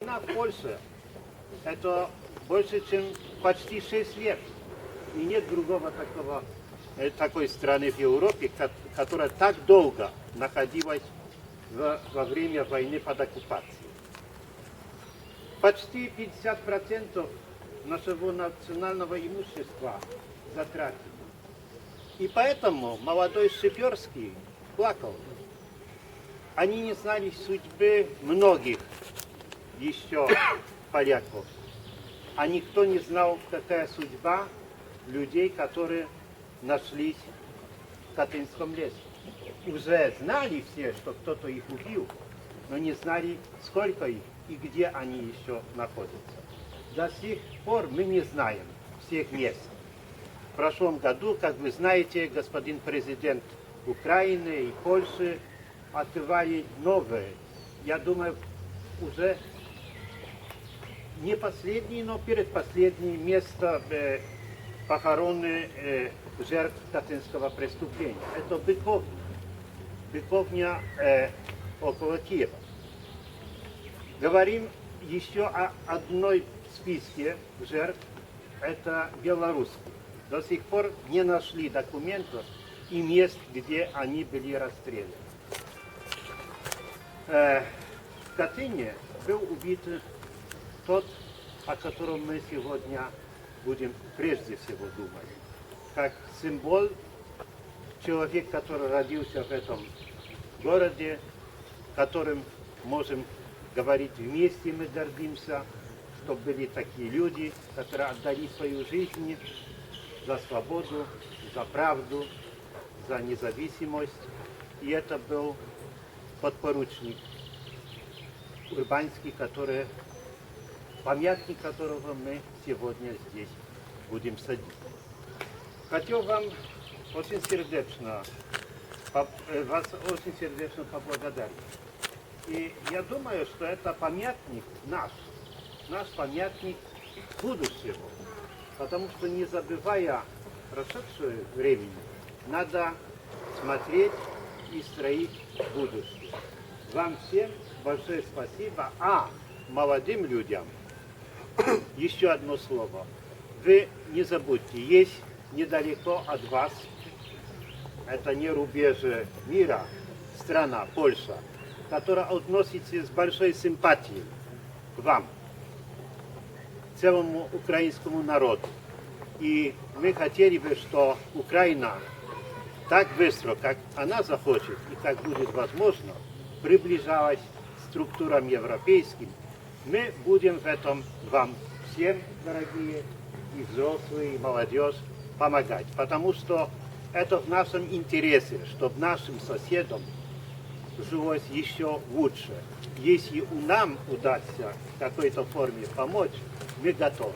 Война в Польше – это больше, чем почти 6 лет. И нет другого такого, э, такой страны в Европе, ко- которая так долго находилась во, во время войны под оккупацией. Почти 50% нашего национального имущества затратили. И поэтому молодой Шиперский плакал. Они не знали судьбы многих еще поляков. А никто не знал, какая судьба людей, которые нашлись в Катынском лесе. Уже знали все, что кто-то их убил, но не знали, сколько их и где они еще находятся. До сих пор мы не знаем всех мест. В прошлом году, как вы знаете, господин президент Украины и Польши открывали новые, я думаю, уже не последнее, но предпоследнее место э, похороны э, жертв Катынского преступления. Это Быковня. Быковня э, около Киева. Говорим еще о одной списке жертв. Это белорусские. До сих пор не нашли документов и мест, где они были расстреляны. Э, в Катыни был убит тот, о котором мы сегодня будем прежде всего думать. Как символ, человек, который родился в этом городе, которым можем говорить вместе, мы гордимся, что были такие люди, которые отдали свою жизнь за свободу, за правду, за независимость. И это был подпоручник Урбанский, который памятник которого мы сегодня здесь будем садить. Хотел вам очень сердечно, э, вас очень сердечно поблагодарить. И я думаю, что это памятник наш, наш памятник будущего. Потому что не забывая прошедшее времени, надо смотреть и строить будущее. Вам всем большое спасибо. А молодым людям еще одно слово. Вы не забудьте, есть недалеко от вас, это не рубежи мира, страна Польша, которая относится с большой симпатией к вам, целому украинскому народу. И мы хотели бы, что Украина так быстро, как она захочет и как будет возможно, приближалась к структурам европейским, мы будем в этом вам всем, дорогие, и взрослые, и молодежь, помогать. Потому что это в нашем интересе, чтобы нашим соседям жилось еще лучше. Если у нам удастся в какой-то форме помочь, мы готовы.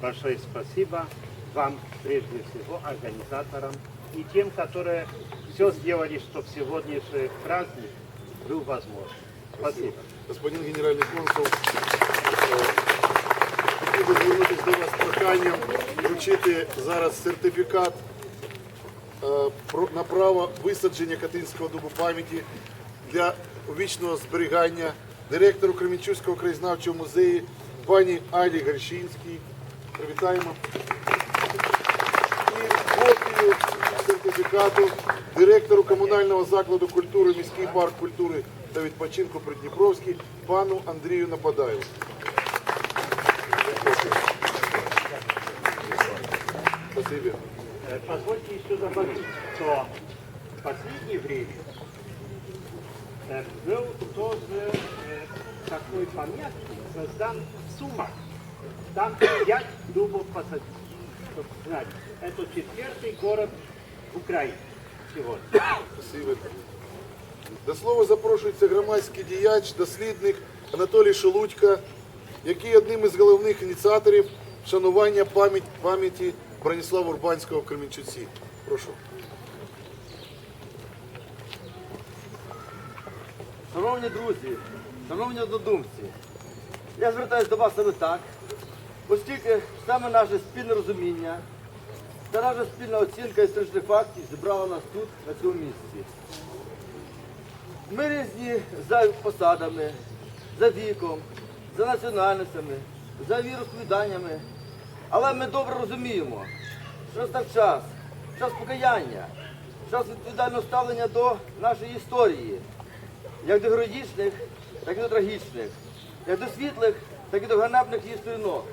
Большое спасибо вам, прежде всего, организаторам и тем, которые все сделали, чтобы сегодняшний праздник был возможен. Спасибо. Господин генеральний консул, хотів би звернутися до вас з проханням вручити зараз сертифікат е, на право висадження Катинського дубу пам'яті для вічного зберігання директору Кременчуцького краєзнавчого музею пані Алі Гарщинській. Привітаємо. І копію сертифікату директору комунального закладу культури міський парк культури та відпочинку Придніпровський пану Андрію Нападаєву. Спасибо. Э, Позвольте еще добавить, что в последнее время э, был тоже э, такой памятник создан в Сумах. Там пять дубов посадили. Чтобы знать, это четвертый город Украины сегодня. Спасибо. До слова запрошується громадський діяч, дослідник Анатолій Шелудько, який одним із головних ініціаторів вшанування пам'ять- пам'яті Броніслава Урбанського в Кременчуці. Прошу. Шановні друзі, шановні однодумці, я звертаюся до вас саме так, оскільки саме наше спільне розуміння та наша спільна оцінка історичних фактів зібрала нас тут, на цьому місці. Ми різні за посадами, за віком, за національностями, за віросповіданнями. Але ми добре розуміємо, що настав час, час покаяння, час відповідального ставлення до нашої історії, як до героїчних, так і до трагічних, як до світлих, так і до ганебних її сторінок.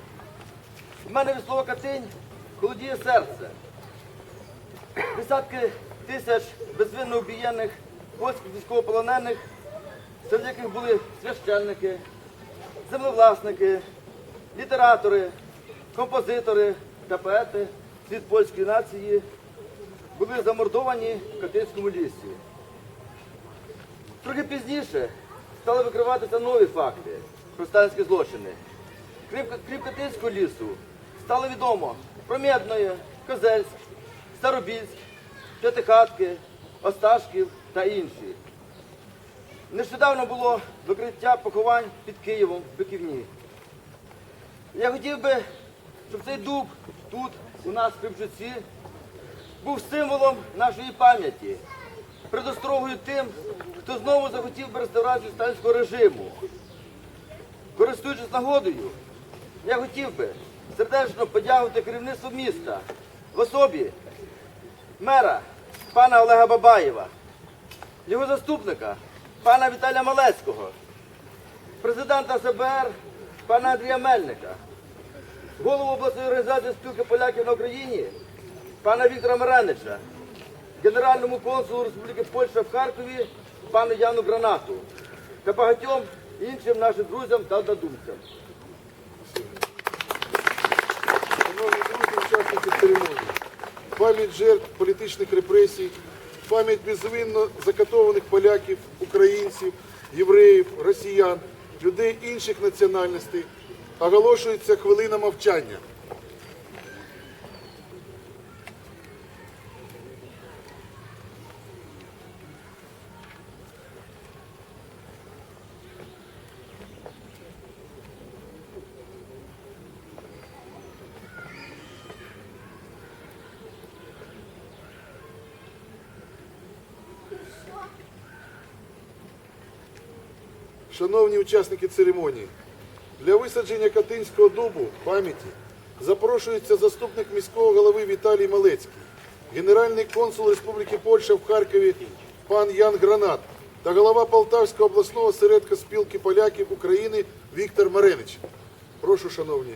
В мене від слова Катинь холодіє серце. Десятки тисяч безвинно обієнних польських військовополонених, серед яких були священники, землевласники, літератори, композитори та поети світ польської нації, були замордовані в Катинському лісі. Трохи пізніше стали викриватися нові факти про сталінські злочини. Крім, Катинського лісу, стало відомо про Медної, Козельськ, Старобільськ, П'ятихатки, Осташків та інші. Нещодавно було викриття поховань під Києвом в Биківні. Я хотів би, щоб цей дуб тут, у нас в Кривчуці, був символом нашої пам'яті, предострогою тим, хто знову захотів би реставрацію сталінського режиму. Користуючись нагодою, я хотів би сердечно подякувати керівництву міста в особі мера пана Олега Бабаєва, його заступника пана Віталія Малецького, президента СБР пана Андрія Мельника, голову обласної організації спілки поляків на Україні пана Віктора Маренича, генеральному консулу Республіки Польща в Харкові пану Яну Гранату та багатьом іншим нашим друзям та однодумцям. Шановні друзі, учасники церемонії, пам'ять жертв політичних репресій, пам'ять безвинно закатованих поляків, українців, євреїв, росіян, людей інших національностей оголошується хвилина мовчання. Шановні учасники церемонії, для висадження Катинського дубу пам'яті запрошується заступник міського голови Віталій Малецький, генеральний консул Республіки Польща в Харкові пан Ян Гранат та голова Полтавського обласного осередка спілки поляків України Віктор Маренич. Прошу, шановні.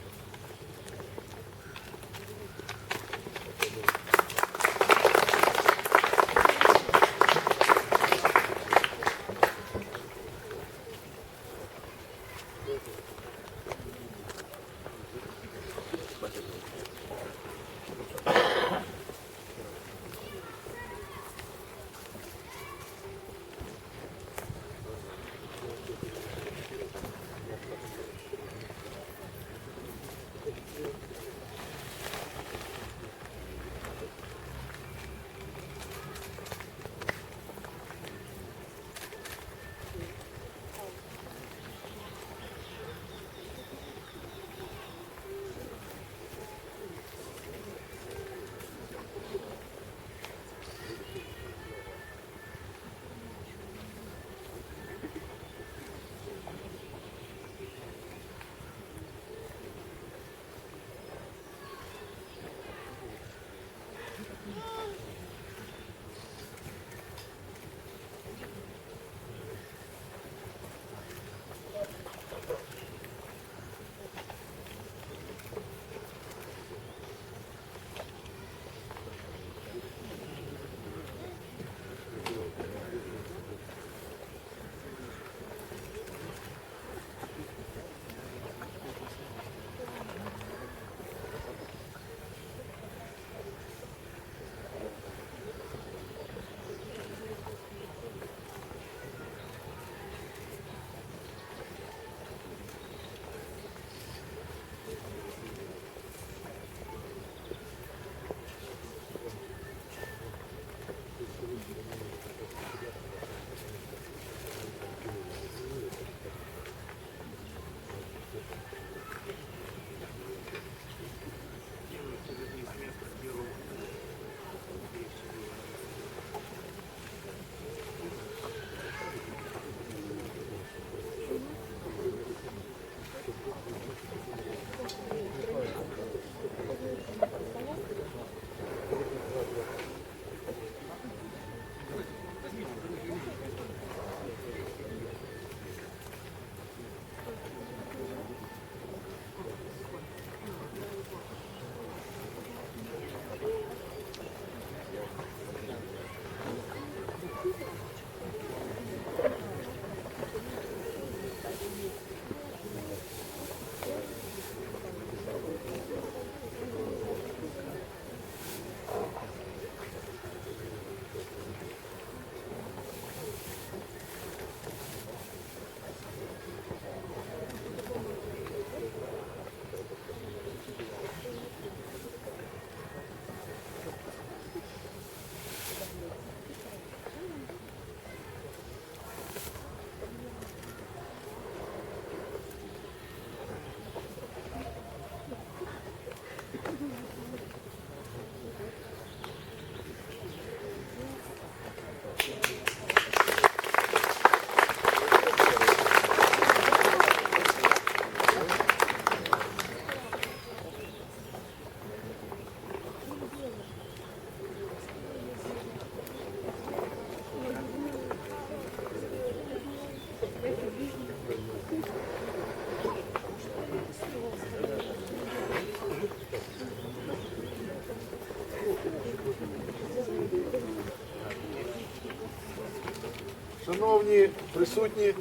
Шановні присутні,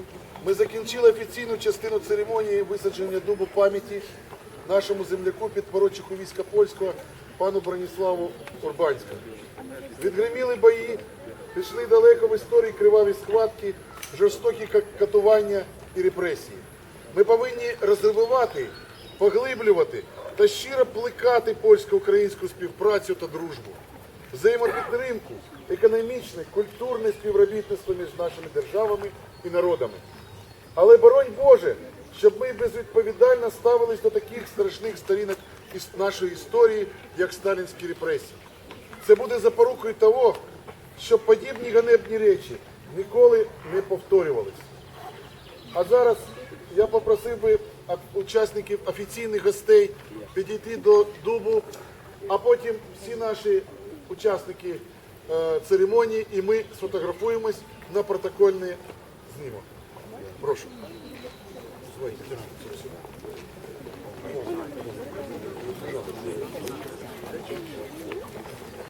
ми закінчили офіційну частину церемонії висадження дубу пам'яті нашому земляку підпоручику війська польського пану Броніславу Урбанському. Відгриміли бої, пішли далеко в історії криваві схватки, жорстокі катування і репресії. Ми повинні розвивати, поглиблювати та щиро плекати польсько-українську співпрацю та дружбу, взаємопідтримку, економічне, культурне співробітництво між нашими державами і народами. Але боронь Боже, щоб ми безвідповідально ставились до таких страшних сторінок нашої історії, як сталінські репресії. Це буде запорукою того, щоб подібні ганебні речі ніколи не повторювались. А зараз я попросив би учасників офіційних гостей підійти до дубу, а потім всі наші учасники е, церемонії і ми сфотографуємось на протокольний знімок. Прошу. Thank сюди.